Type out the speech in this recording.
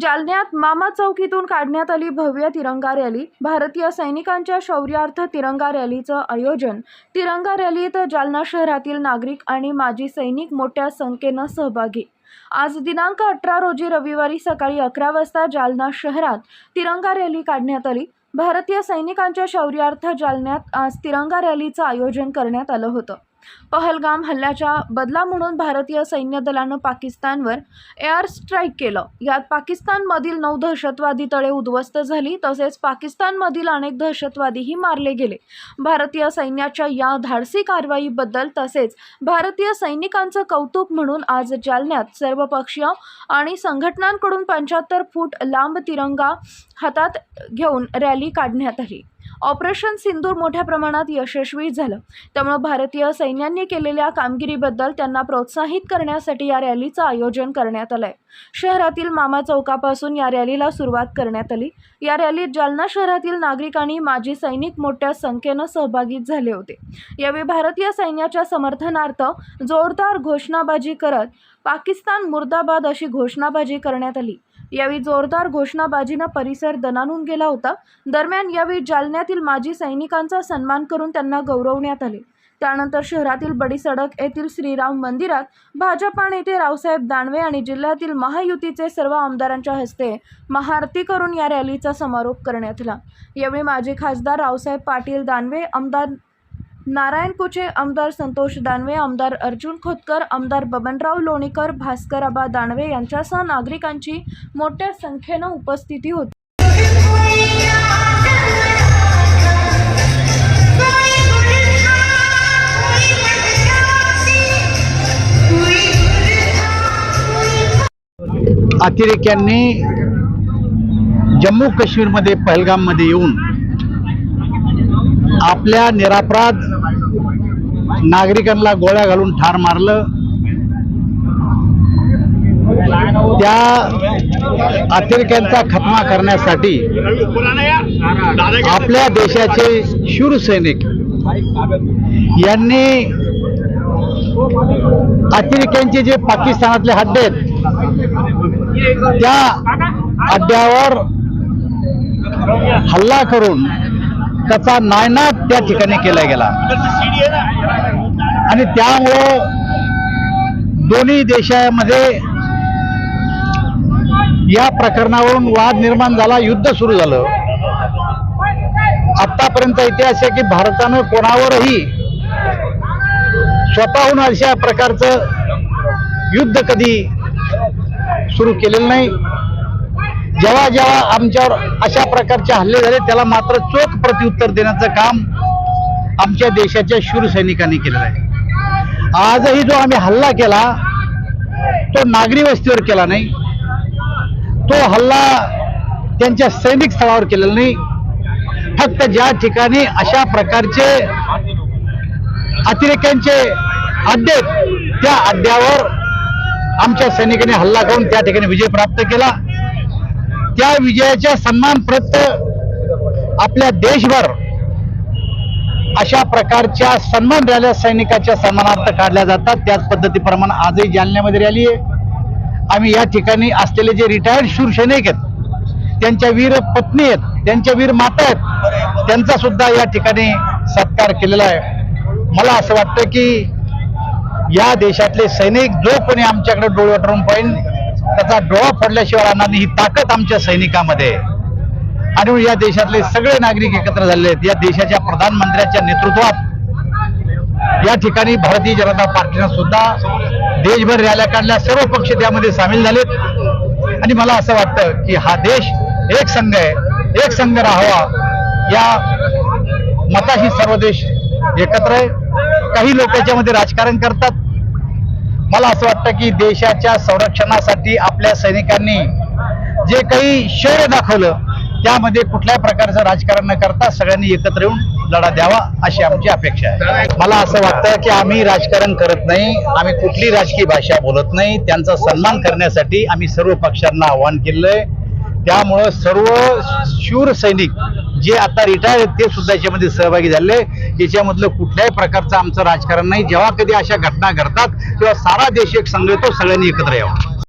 जालन्यात मामा चौकीतून काढण्यात आली भव्य तिरंगा रॅली. भारतीय सैनिकांच्या शौर्यार्थ तिरंगा रॅलीचं आयोजन. तिरंगा रॅलीत जालना शहरातील नागरिक आणि माजी सैनिक मोठ्या संख्येनं सहभागी. आज दिनांक अठरा रोजी रविवारी सकाळी अकरा वाजता जालना शहरात तिरंगा रॅली काढण्यात आली. भारतीय सैनिकांच्या शौर्यार्थ जालन्यात आज तिरंगा रॅलीचं आयोजन करण्यात आलं होतं. पहलगाम हल्ल्याच्या बदला म्हणून भारतीय सैन्य दलानं पाकिस्तानवर एअर स्ट्राईक केलं. यात पाकिस्तानमधील नऊ दहशतवादी तळे उद्ध्वस्त झाली तसेच पाकिस्तानमधील अनेक दहशतवादीही मारले गेले. भारतीय सैन्याच्या या धाडसी कारवाईबद्दल तसेच भारतीय सैनिकांचं कौतुक म्हणून आज जालन्यात सर्वपक्षीय आणि संघटनांकडून पंच्याहत्तर फूट लांब तिरंगा हातात घेऊन रॅली काढण्यात आली. ऑपरेशन सिंदूर मोठ्या प्रमाणात यशस्वी झालं. त्यामुळे भारतीय सैन्यांनी केलेल्या कामगिरीबद्दल त्यांना प्रोत्साहित करण्यासाठी या रॅलीचं आयोजन करण्यात आलं आहे शहरातील मामा चौकापासून या रॅलीला सुरुवात करण्यात आली. या रॅलीत जालना शहरातील नागरिक आणि माजी सैनिक मोठ्या संख्येनं सहभागी झाले होते. यावेळी भारतीय सैन्याच्या समर्थनार्थ जोरदार घोषणाबाजी करत पाकिस्तान मुर्दाबाद अशी घोषणाबाजी करण्यात आली. यावेळी जोरदार घोषणाबाजीनं परिसर दणानून गेला होता. दरम्यान यावेळी जालन्यातील माजी सैनिकांचा सन्मान करून त्यांना गौरवण्यात आले. त्यानंतर शहरातील बडी सडक येथील श्रीराम मंदिरात भाजपा नेते रावसाहेब दानवे आणि जिल्ह्यातील महायुतीचे सर्व आमदारांच्या हस्ते महाआरती करून या रॅलीचा समारोप करण्यात आला. यावेळी माजी खासदार रावसाहेब पाटील दानवे आमदार नारायण कुचे आमदार संतोष दानवे आमदार अर्जुन खोतकर आमदार बबनराव लोणीकर भास्कराबा दानवे यांच्यासह नागरिकांची मोठ्या संख्येनं उपस्थिती होती. अतिरेक्यांनी जम्मू काश्मीरमध्ये पहलगाममध्ये येऊन आपल्या निरापराध नागरिकांना गोळ्या घालून ठार मारलं. त्या अतिरेक्यांचा खतमा करण्यासाठी आपल्या देशाचे शूर सैनिक यांनी अतिरेक्यांचे जे पाकिस्तानातले हड्डे आहेत त्या अड्ड्यावर हल्ला करून त्याचा नायनाट त्या ठिकाणी केला गेला. आणि त्यामुळं दोन्ही देशामध्ये या प्रकरणावरून वाद निर्माण झाला युद्ध सुरू झालं. आतापर्यंत इतिहास आहे की भारतानं कोणावरही स्वतःहून अशा प्रकारचं युद्ध कधी सुरू केलेलं नाही. जेव्हा जेव्हा आमच्यावर अशा प्रकारचे हल्ले झाले त्याला मात्र चोख प्रत्युत्तर देण्याचं काम आमच्या देशाच्या शूर सैनिकांनी केलेलं आहे. आजही जो आम्ही हल्ला केला तो नागरी वस्तीवर केला नाही. तो हल्ला त्यांच्या सैनिक स्थळावर केलेला नाही. फक्त ज्या ठिकाणी अशा प्रकारचे अतिरेक्यांचे अड्डे त्या अड्ड्यावर आमच्या सैनिकांनी हल्ला करून त्या ठिकाणी विजय प्राप्त केला. त्या विजयाच्या सन्मानप्रत आपल्या देशभर अशा प्रकारच्या सन्मान रॅल्या सैनिकाच्या सन्मानार्थ काढल्या जातात. त्याच पद्धतीप्रमाणे आजही जालन्यामध्ये रॅली आहे. आम्ही या ठिकाणी असलेले जे रिटायर्ड शूर सैनिक आहेत त्यांच्या वीर पत्नी आहेत त्यांच्या वीर माता आहेत त्यांचा सुद्धा या ठिकाणी सत्कार केलेला आहे. मला असं वाटतं की या देशातले सैनिक जो कोणी आमच्याकडे डोळे वाटरून पाहिजे त्याचा डोळा फोडल्याशिवाय राहणार ही ताकद आमच्या सैनिकामध्ये आणि या देशातले सगळे नागरिक एकत्र झालेले आहेत. या देशाच्या प्रधानमंत्र्यांच्या नेतृत्वात या ठिकाणी भारतीय जनता पार्टीनं सुद्धा देशभर रॅल्या काढल्या. सर्व पक्ष त्यामध्ये सामील झालेत. आणि मला असं वाटतं की हा देश एक संघ आहे एक संघ राहावा. या मताशी सर्व देश एकत्र आहे. काही लोक याच्यामध्ये राजकारण करतात मला असं वाटतं की देशाच्या संरक्षणासाठी आपल्या सैनिकांनी जे काही शौर्य दाखवलं त्यामध्ये कुठल्याही प्रकारचं राजकारण न करता सगळ्यांनी एकत्र येऊन लढा द्यावा अशी आमची अपेक्षा आहे. मला असं वाटतं की आम्ही राजकारण करत नाही आम्ही कुठली राजकीय भाषा बोलत नाही. त्यांचा सन्मान करण्यासाठी आम्ही सर्व पक्षांना आव्हान केलंय. त्यामुळं सर्व शूर सैनिक जे आता रिटायर आहेत ते सुद्धा याच्यामध्ये सहभागी झाले. त्याच्यामधलं कुठल्याही प्रकारचं आमचं राजकारण नाही. जेव्हा कधी अशा घटना घडतात तेव्हा सारा देश एक संघ येतो सगळ्यांनी एकत्र यावं.